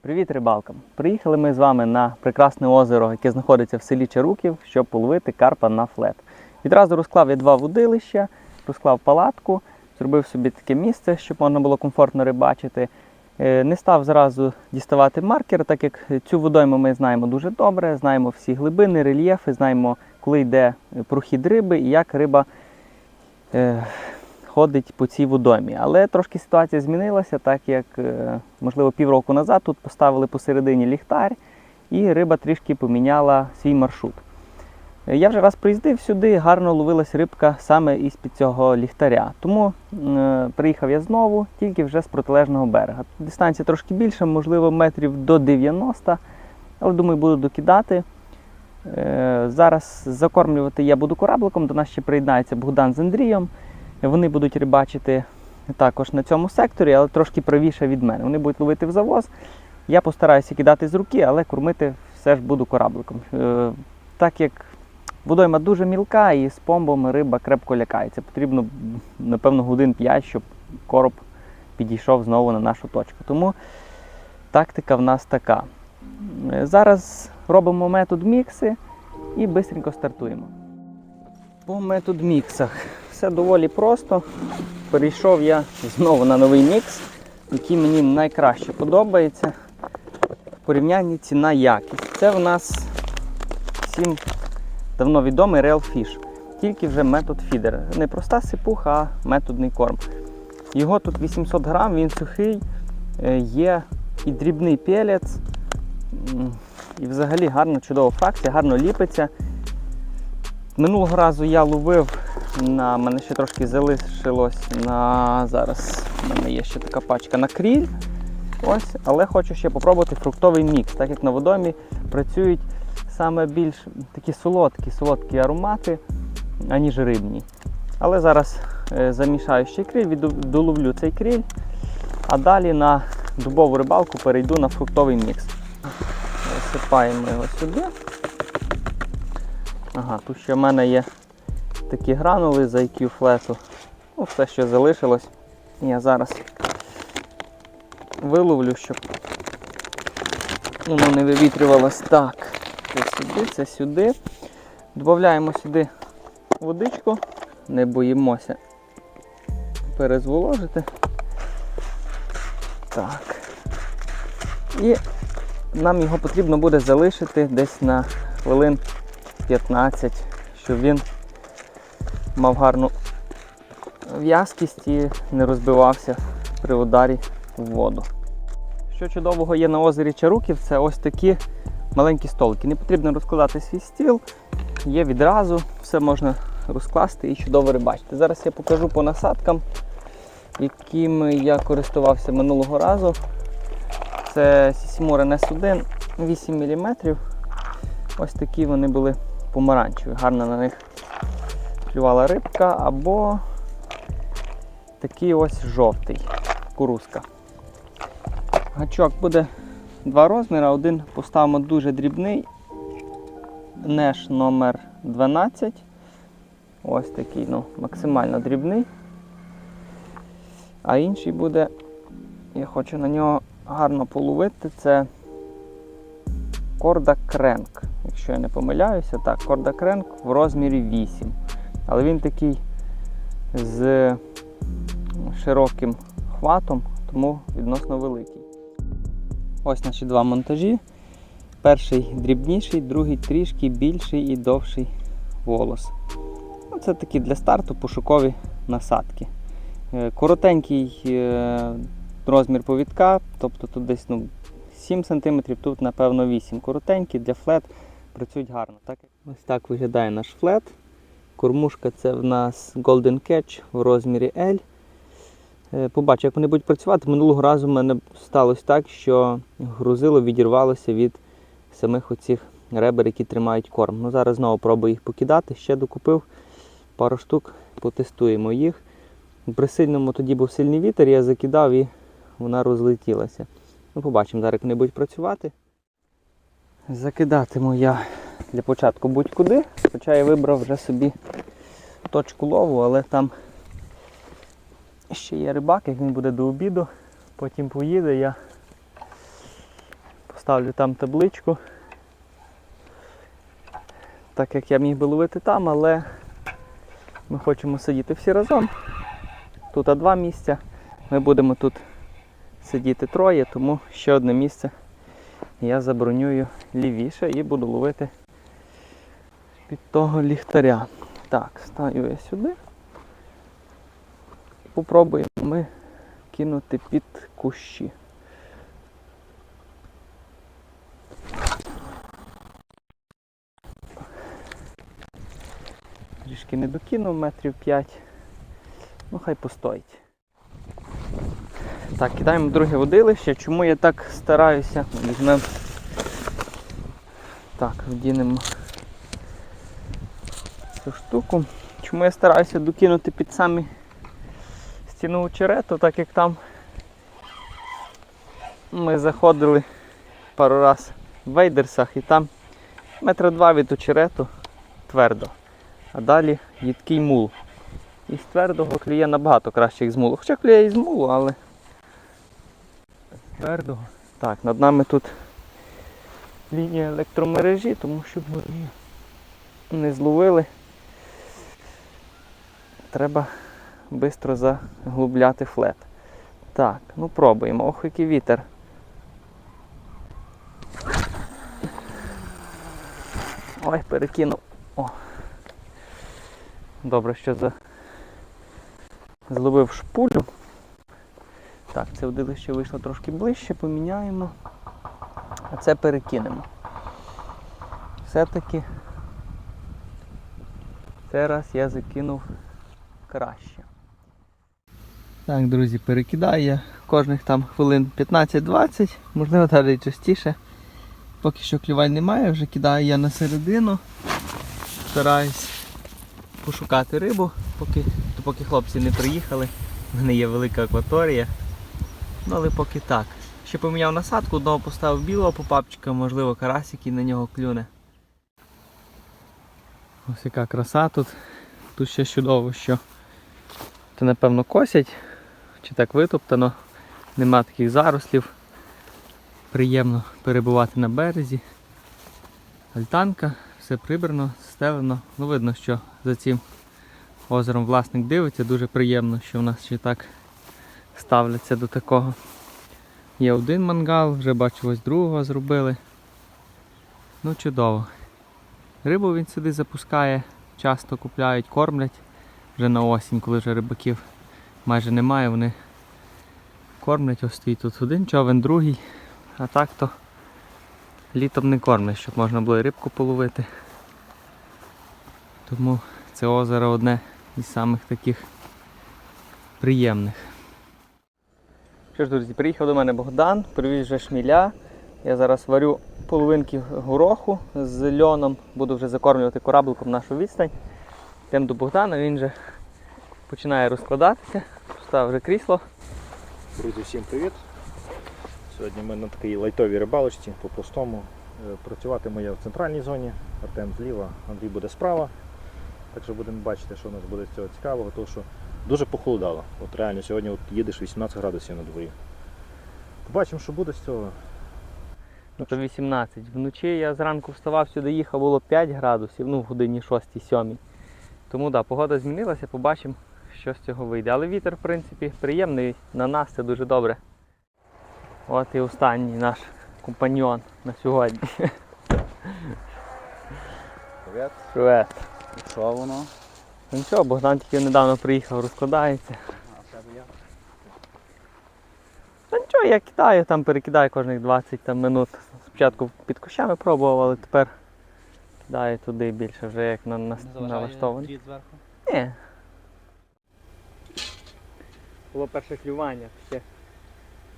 Привіт рибалкам! Приїхали ми з вами на прекрасне озеро, яке знаходиться в селі Чаруків, щоб половити карпа на флет. Відразу розклав я два вудилища, розклав палатку, зробив собі таке місце, щоб можна було комфортно рибачити. Е, Не став зразу діставати маркер, так як цю водойму ми знаємо дуже добре, знаємо всі глибини, рельєфи, знаємо, коли йде прохід риби і як риба е, ходить по цій водоймі. Але трошки ситуація змінилася, так як, е, можливо, півроку назад тут поставили посередині ліхтар, і риба трішки поміняла свій маршрут. Е, Я вже раз приїздив сюди, гарно ловилась рибка саме із під цього ліхтаря. Тому е, приїхав я знову, тільки вже з протилежного берега. Дистанція трошки більша, можливо, метрів до 90, але думаю, буду докидати. Е, Зараз закормлювати я буду корабликом. До нас ще приєднається Богдан з Андрієм. Вони будуть рибачити також на цьому секторі, але трошки правіше від мене. Вони будуть ловити в завоз. Я постараюся кидати з руки, але кормити все ж буду корабликом. Е, Так як водойма дуже мілка і з помбом риба крепко лякається. Потрібно, напевно, годин 5, щоб короб підійшов знову на нашу точку. Тому тактика в нас така. Е, Зараз робимо метод мікси і швидко стартуємо. По метод міксах все доволі просто. Перейшов я знову на новий мікс, який мені найкраще подобається в порівнянні ціна якість. Це в нас всім давно відомий Real Fish. Тільки вже метод фідер. Не проста сипуха, а методний корм. Його тут 800 грам, він сухий, е, є і дрібний пелець. І взагалі гарна чудова фракція, гарно ліпиться. Минулого разу я ловив на мене ще трошки залишилось на зараз. У мене є ще така пачка на кріль. Ось, але хочу ще попробувати фруктовий мікс, так як на водомі працюють саме більш такі солодкі, солодкі аромати, аніж рибні. Але зараз е, замішаю ще кріль, доловлю цей кріль, а далі на дубову рибалку перейду на фруктовий мікс. Висипаємо його сюди. Ага, тут ще в мене є такі гранули з IQ флету. Ну, все, що залишилось. Я зараз виловлю, щоб воно не вивітрювалось. Так, це сюди, це сюди. Додаємо сюди водичку, не боїмося перезволожити. Так. І нам його потрібно буде залишити десь на хвилин 15, щоб він мав гарну в'язкість і не розбивався при ударі в воду. Що чудового є на озері Чаруків, це ось такі маленькі столики. Не потрібно розкладати свій стіл, є відразу, все можна розкласти і чудово рибачити. Зараз я покажу по насадкам, якими я користувався минулого разу. Це Сісімур NS1 8 мм. Ось такі вони були помаранчеві. Гарно на них клювала рибка або такий ось жовтий курузка. Гачок буде два розміри, один поставимо дуже дрібний. Неш номер 12. Ось такий, ну, максимально дрібний. А інший буде, я хочу на нього гарно половити, це Корда Кренк. Якщо я не помиляюся, так, Корда Кренк в розмірі 8. Але він такий з широким хватом, тому відносно великий. Ось наші два монтажі. Перший дрібніший, другий трішки більший і довший волос. Ну, Це такі для старту пошукові насадки. Е, Коротенький е, розмір повідка, тобто тут десь ну, 7 см, тут напевно 8 Коротенькі для флет працюють гарно. Так? Ось так виглядає наш флет. Кормушка це в нас Golden Catch в розмірі L. Е, Побачу, як вони будуть працювати. Минулого разу в мене сталося так, що грузило відірвалося від самих оцих ребер, які тримають корм. Ну, зараз знову пробую їх покидати. Ще докупив пару штук, потестуємо їх. При сильному тоді був сильний вітер, я закидав і вона розлетілася. Ну, побачимо, зараз як вони будуть працювати. Закидатиму я для початку будь-куди. Хоча я вибрав вже собі точку лову, але там ще є рибак, як він буде до обіду, потім поїде, я поставлю там табличку. Так як я міг би ловити там, але ми хочемо сидіти всі разом. Тут два місця. Ми будемо тут сидіти троє, тому ще одне місце я забронюю лівіше і буду ловити під того ліхтаря. Так, ставлю я сюди. Попробуємо ми кинути під кущі. Трішки не докинув метрів 5. Ну хай постоїть. Так, кидаємо друге водилище. Чому я так стараюся? Візьмемо. Так, вдінемо цю штуку. Чому я стараюся докинути під самі стіну очерету, так як там ми заходили пару раз в вейдерсах і там метра два від очерету твердо. А далі їдкий мул. І з твердого клює набагато краще, як з мулу. Хоча клює і з мулу, але з твердого. Так, над нами тут лінія електромережі, тому щоб ми не зловили. Треба швидко заглубляти флет. Так, ну пробуємо. Ох, який вітер. Ой, перекинув. О. Добре, що за... зловив шпулю. Так, це водилище вийшло трошки ближче, поміняємо. А це перекинемо. Все-таки цей раз я закинув краще. Так, друзі, перекидаю я кожних там хвилин 15-20, можливо навіть частіше. Поки що клювань немає, вже кидаю я на середину. Стараюсь пошукати рибу, поки, то поки хлопці не приїхали. В мене є велика акваторія. Ну але поки так. Ще поміняв насадку, одного поставив білого попапчика, можливо карась, який на нього клюне. Ось яка краса тут. Тут ще чудово, що то напевно косять, чи так витоптано, нема таких зарослів. Приємно перебувати на березі. Альтанка, все прибрано, стелено. Ну видно, що за цим озером власник дивиться, дуже приємно, що в нас ще так ставляться до такого. Є один мангал, вже бачу, ось другого зробили. Ну чудово. Рибу він сюди запускає, часто купляють, кормлять вже на осінь, коли вже рибаків майже немає, вони кормлять, ось стоїть тут один човен, другий, а так то літом не кормлять, щоб можна було і рибку половити. Тому це озеро одне із самих таких приємних. Що ж, друзі, приїхав до мене Богдан, привіз вже шміля. Я зараз варю половинки гороху з льоном, буду вже закормлювати корабликом нашу відстань. Йдемо до Богдана, він вже починає розкладатися. Поставив вже крісло. Друзі, всім привіт! Сьогодні ми на такій лайтовій рибалочці по-простому. Е, Працюватиму я в центральній зоні, Артем зліва, Андрій буде справа. Так що будемо бачити, що у нас буде з цього цікавого, тому що дуже похолодало. От реально сьогодні от їдеш 18 градусів на дворі. Побачимо, що буде з цього. Ну, то 18. Вночі я зранку вставав сюди, їхав, було 5 градусів, ну в годині 6-7. Тому да, погода змінилася, побачимо, що з цього вийде. Але вітер, в принципі, приємний, на нас це дуже добре. От і останній наш компаньйон на сьогодні. Привіт. Привет. Що воно? Ну нічого, Богдан тільки недавно приїхав, розкладається. А тебе я? Та нічого, я кидаю, там перекидаю кожних 20 там, минут. Спочатку під кущами пробував, але тепер кидаю туди більше вже як на, на, налаштований. зверху? Ні. Було перше клювання, таке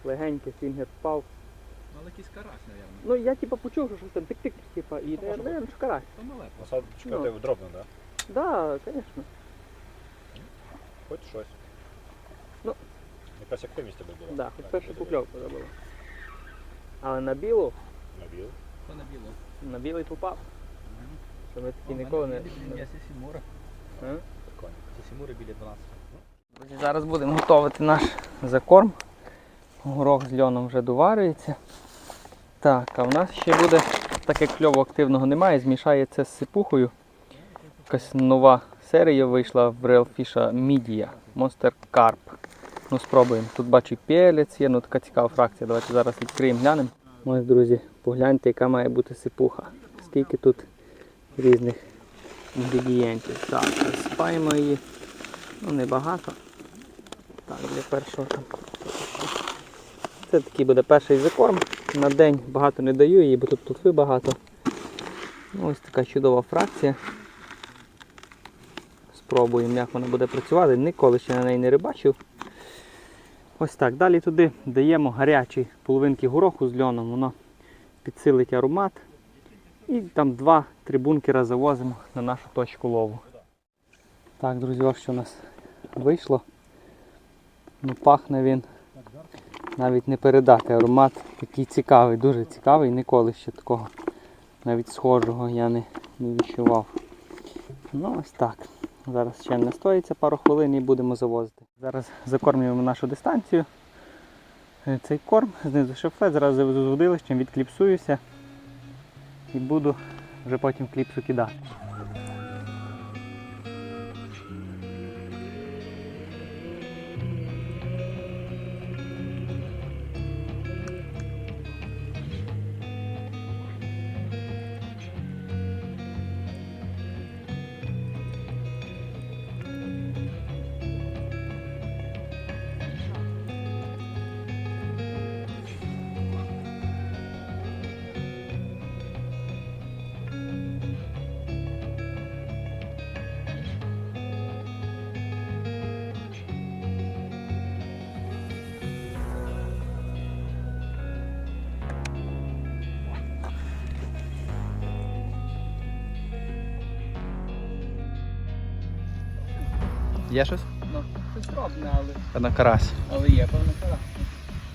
легеньке, фінгер впав. Ну, але якийсь карась, мабуть. Ну я типа почув, що щось там тик-тик, типа, і Ну, може не що карась. То мале. Насадочка Ну. тебе дробна, так? Да, звісно. Хоч щось. Ну. Якась активність тебе була. Да, хоч подивись. покльовку забила. Але на білу, На біл. То не біло. на білий попав. Що ми такі ніколи не. в мене біля- Я сі Сімура. А? Прикольно. Це Сімура біля 12. Друзі, Зараз будемо готувати наш закорм. Горох з льоном вже доварюється. Так, а в нас ще буде, так як кльову активного немає, змішається з сипухою. Якась нова серія вийшла в Real Fish Media Monster Carp. Ну, спробуємо. Тут бачу пелець є, ну така цікава фракція. Давайте зараз відкриємо, глянемо. Ось, друзі, погляньте, яка має бути сипуха. Скільки тут різних інгредієнтів. Так, розсипаємо її. Ну, небагато. Так, для першого там. Це такий буде перший закорм. На день багато не даю її, бо тут тут багато. Ну, Ось така чудова фракція. Спробуємо, як вона буде працювати. Ніколи ще на неї не рибачив. Ось так. Далі туди даємо гарячі половинки гороху з льоном, воно підсилить аромат. І там два-три бункера завозимо на нашу точку лову. Так, друзі, ось що у нас вийшло. Ну, пахне він навіть не передати. Аромат такий цікавий, дуже цікавий. Ніколи ще такого навіть схожого я не, не відчував. Ну ось так. Зараз ще настоїться пару хвилин і будемо завозити. Зараз закормлюємо нашу дистанцію. Е, Цей корм, знизу шефлет, зараз з водилищем, відкліпсуюся і буду вже потім кліпсу кидати. Є щось? Ну, це дробне, але, Певно карась. але є, певно, кара.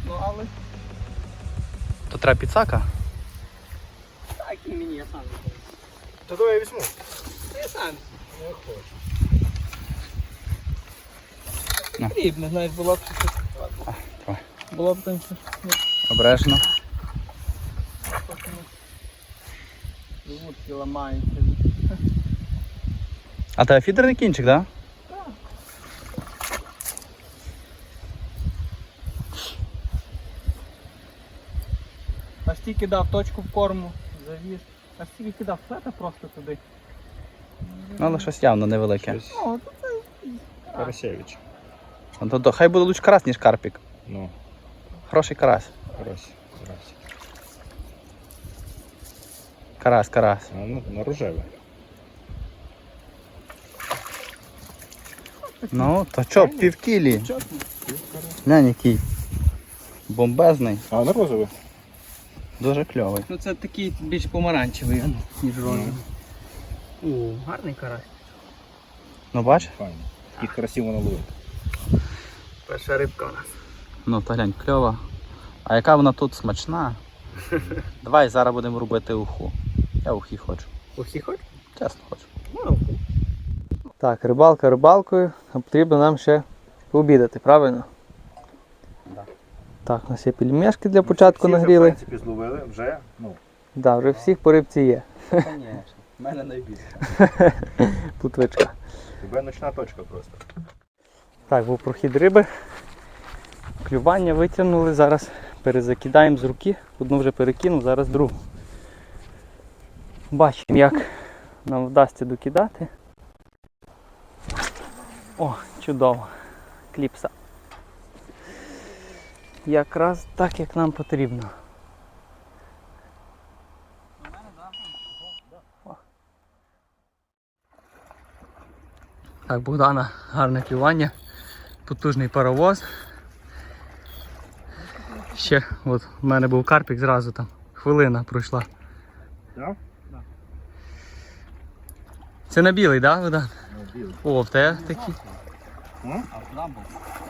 Ну, але То треба підсака? так і мені, я сам. Та давай я візьму. Я сам. Не хочу. Ну. Потрібно, знаєш, було б щось. давай. Було б там щось. Обережно. Вудки ламаються. А тебе фідерний кінчик, так? Аж тільки дав точку в корму, завіз. Аж тільки кидав флета просто туди. Ну, але щось явно невелике. Щось О, то це Карасевич. Ну, то, то хай буде лучше карась, ніж карпік. Ну, Хороший карась. карась. карась. Карась, карась. А, ну, на рожеве. Ну, то що, півкілі. Глянь, який. Бомбезний. А, на розове. Дуже кльовий. Ну це такий більш помаранчевий, ніж розовий. О, гарний карась. Ну бач? Файно. Таких красиво наловити. Перша рибка у нас. Ну, то глянь, кльова. А яка вона тут смачна? Давай зараз будемо робити уху. Я ухи хочу. Усі хоч? Чесно хочу. Так, рибалка рибалкою, а потрібно нам ще пообідати, правильно? Так, у нас є пельмешки для початку Всі вже, нагріли. в принципі, зловили, вже, ну, Да, вже всіх по рибці є. Звісно, в мене найбільше. Плутвичка. тебе ночна точка просто. Так, був прохід риби. Клювання витягнули, зараз перезакидаємо з руки. Одну вже перекинув, зараз другу. Бачимо, як нам вдасться докидати. О, чудово. Кліпса. Якраз так, як нам потрібно. Так, Богдана, гарне клювання, потужний паровоз. Ще от в мене був карпік зразу там. Хвилина пройшла. Да? Це на білий, так, да, Богдан? Ну, білий. О, в тебе такі. М?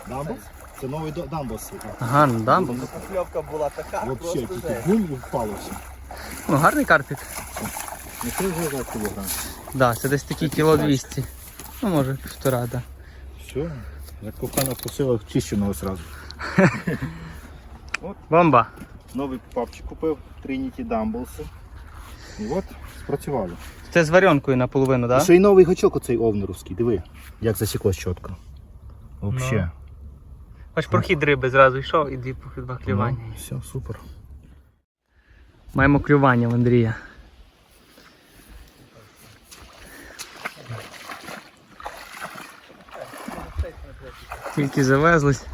Дамбос? Це новий до- дамбос. Ага, ну дамбо. Покльовка була така, Вообще, тільки бум і впало все. Ну, гарний карпік. Не ти вже за кілограм. Да, це десь такі кіло 200. Ну, може, півтора, так. Да. Все, як кохана вкусила чищеного сразу. Бомба. Новий попапчик купив, Trinity Dumbles. І от спрацювало. Це з варіонкою наполовину, А ще й новий гачок оцей овнеровський, диви, як засіклось чітко. Вообще. Аж прохід риби зразу йшов і дві два клювання. Ну, все, супер. Маємо клювання в Андрія. Тільки завезлись.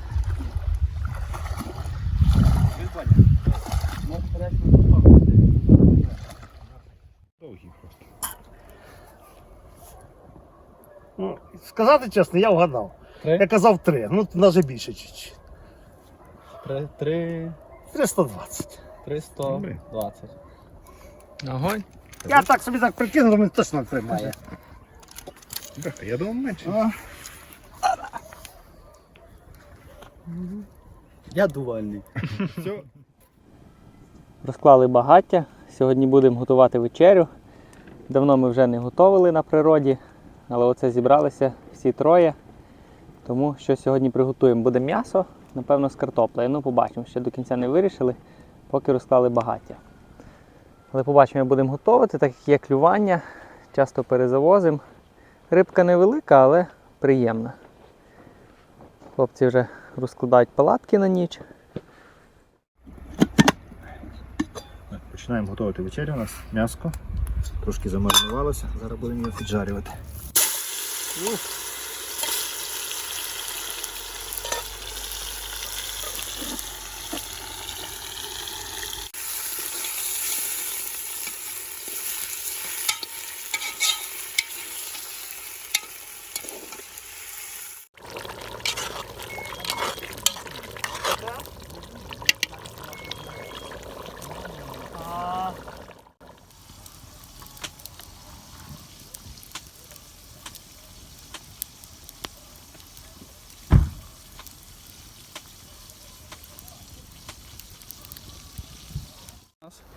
Ну, сказати чесно, я вгадав. Три? Я казав три, ну навіть більше чуть. Три, три, 320. 320. Огонь. Я так собі так прикинув, він точно тримає. Бляха, я думав менше. А, Я дувальний. Все, Розклали багаття. Сьогодні будемо готувати вечерю. Давно ми вже не готували на природі, але оце зібралися всі троє. Тому що сьогодні приготуємо буде м'ясо, напевно, з картоплею. Ну, побачимо, ще до кінця не вирішили, поки розклали багаття. Але побачимо, як будемо готувати, так як є клювання, часто перезавозимо. Рибка невелика, але приємна. Хлопці вже розкладають палатки на ніч. Починаємо готувати вечерю. У нас м'яско. Трошки замаринувалося. Зараз будемо його піджарювати.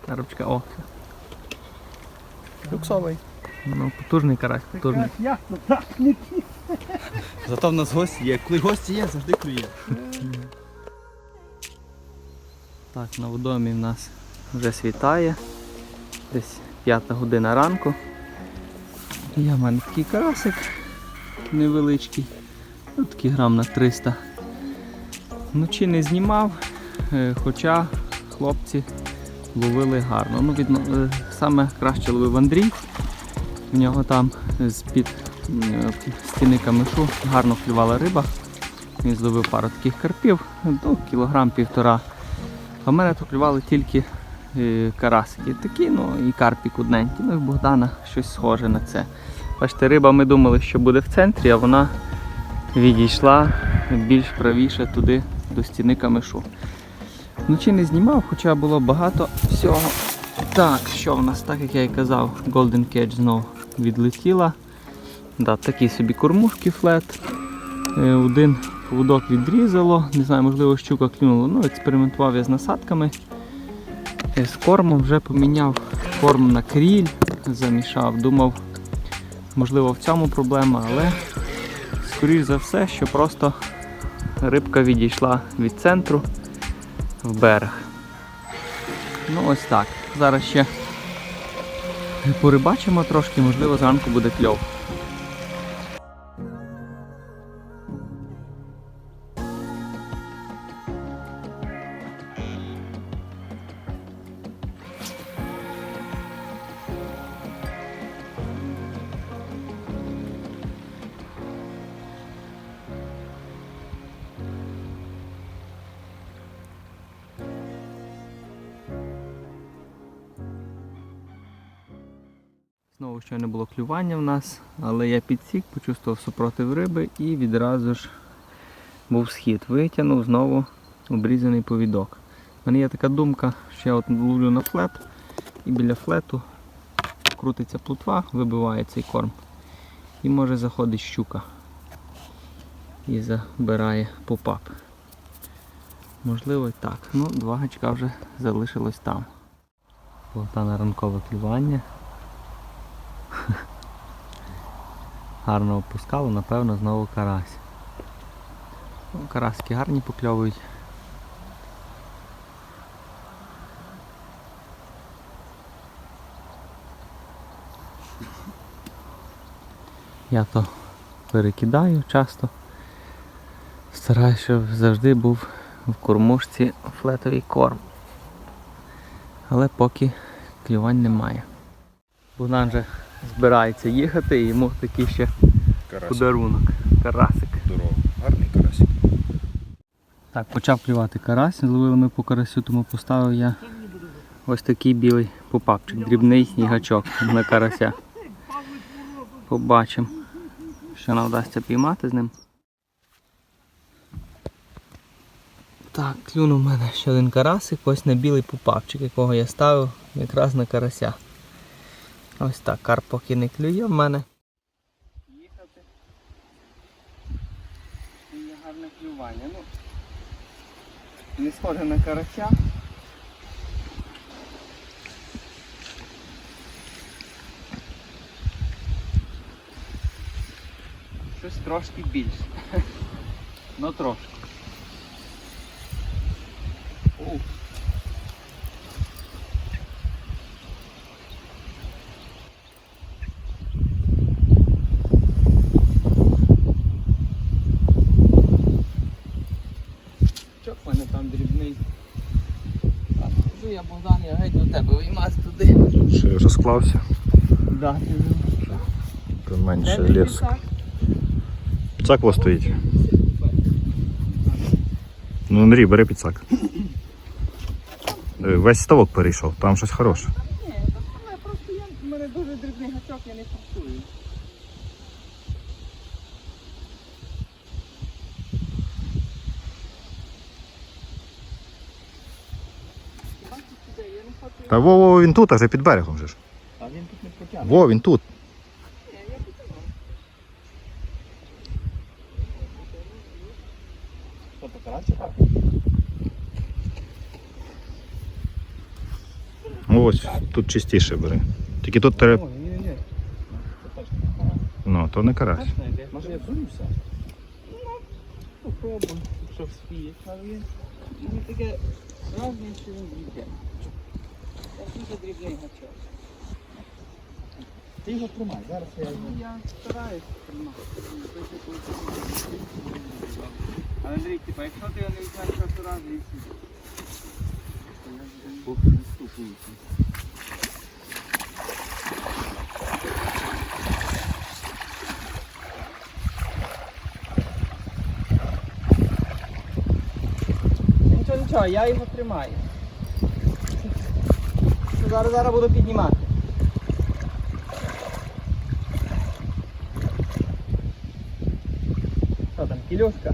Рибчика, о, Люксовий. ну, потужний карась, потужний. як то так не Зато в нас гості є. Коли гості є, завжди клює. Так, на водомі в нас вже світає. Десь п'ята година ранку. Я в мене такий карасик невеличкий. Ну, такий грам на 300. Вночі не знімав, е, хоча хлопці ловили гарно. Ну, відно, е, саме краще ловив Андрій. В нього там з-під е, стіни камишу гарно клювала риба. Він зловив пару таких карпів, ну, кілограм півтора. А в мене то клювали тільки е, карасики. Такі, ну і карпік одненький. Ну і Богдана щось схоже на це. Бачите, риба ми думали, що буде в центрі, а вона відійшла більш правіше туди до стіни камишу. Вночі не знімав, хоча було багато всього. Так, що в нас, так як я і казав, Golden Cage знов відлетіла. Да, такі собі кормушки флет. Е, Один поводок відрізало, не знаю, можливо, щука клюнула. Ну, експериментував я з насадками. Е, З кормом вже поміняв корм на кріль, замішав. Думав, можливо, в цьому проблема, але скоріш за все, що просто рибка відійшла від центру в берег. Ну ось так. Зараз ще порибачимо трошки, можливо, зранку буде кльов. Знову ще не було клювання в нас, але я підсік, почувствував супротив риби і відразу ж був схід. Витягнув знову обрізаний повідок. У мене є така думка, що я от ловлю на флет і біля флету крутиться плутва, вибиває цей корм. І може заходить щука і забирає попап. Можливо і так. Ну, два гачка вже залишилось там. Плотане ранкове клювання. гарно опускало, напевно, знову карась. Ну, Караски гарні покльовують. Я то перекидаю часто. стараюся щоб завжди був в кормушці флетовий корм. Але поки клювань немає. Богдан же збирається їхати і йому такий ще Карасик. подарунок. Карасик. Здорово. Гарний карасик. Так, почав клювати карась, зловили ми по карасю, тому поставив я ось такий білий попапчик, дрібний снігачок на карася. Побачимо, що нам вдасться піймати з ним. Так, клюнув в мене ще один карасик, ось на білий попапчик, якого я ставив якраз на карася. Ось так, карп поки не клює в мене. Їхати. Є гарне клювання. Ну, не схоже на карася. Щось трошки більше. Ну трошки. Ух. Чок в мене там дрібний. Так, іду я, Богдан, я геть до тебе виймати туди. Склався. Да. Тут менше ліс. Піцак у вас стоїть. Ну, Андрій, бери піцак. Весь ставок перейшов, там щось хороше. Ні, просто я, в мене дуже дрібний гачок, я не фіксую. Бачиш сюди, я не хочу. Та во, во, він тут, а вже під берегом вже ж. А він тут не потягне. Во, він тут. Ось, тут чистіше бери. Тільки тут треба. Ну, то не карась. Може я сунуся? Ну, попробуй, якщо вспієш. Але він, таке враження, що він йде. Я дуже дрібний гачок. Ти його тримай, зараз я Ну, я стараюсь тримати. Але Андрій, типа, якщо ти його не візьмеш перший раз, лісі. я не ступуюся. Нічого, нічого, я його тримаю. Зараз зараз буду піднімати. Що там, кільошка?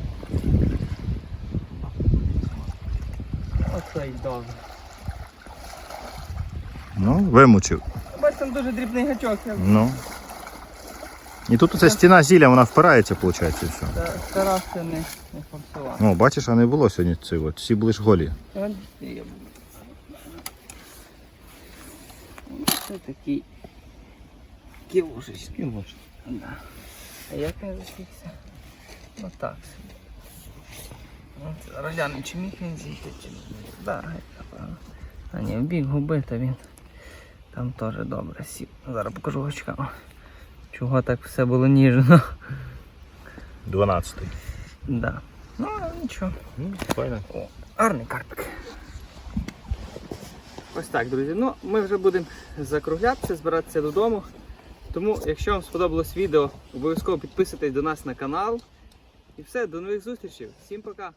Оце й добре. Ну, вимучив. Бачиш, там дуже дрібний гачок. Я Ну. І тут оця стіна зілля, вона впирається, виходить, і все. ста- старався не, не форсувати. Ну, бачиш, а не було сьогодні цього. Всі були ж голі. От я- Це такий кілошечки. Да. А як я засікся? Ну так собі. Ну, чи міг він зійти, чи? Да, напевно. А ні, в бік губи, то він там теж добре сів. Зараз покажу очками. Чого так все було ніжно. 12-й. Да. Ну, нічого. Ну, файно. О, гарний карпик. Ось так, друзі. Ну, ми вже будемо закруглятися, збиратися додому. Тому, якщо вам сподобалось відео, обов'язково підписуйтесь до нас на канал. І все, до нових зустрічей. Всім пока!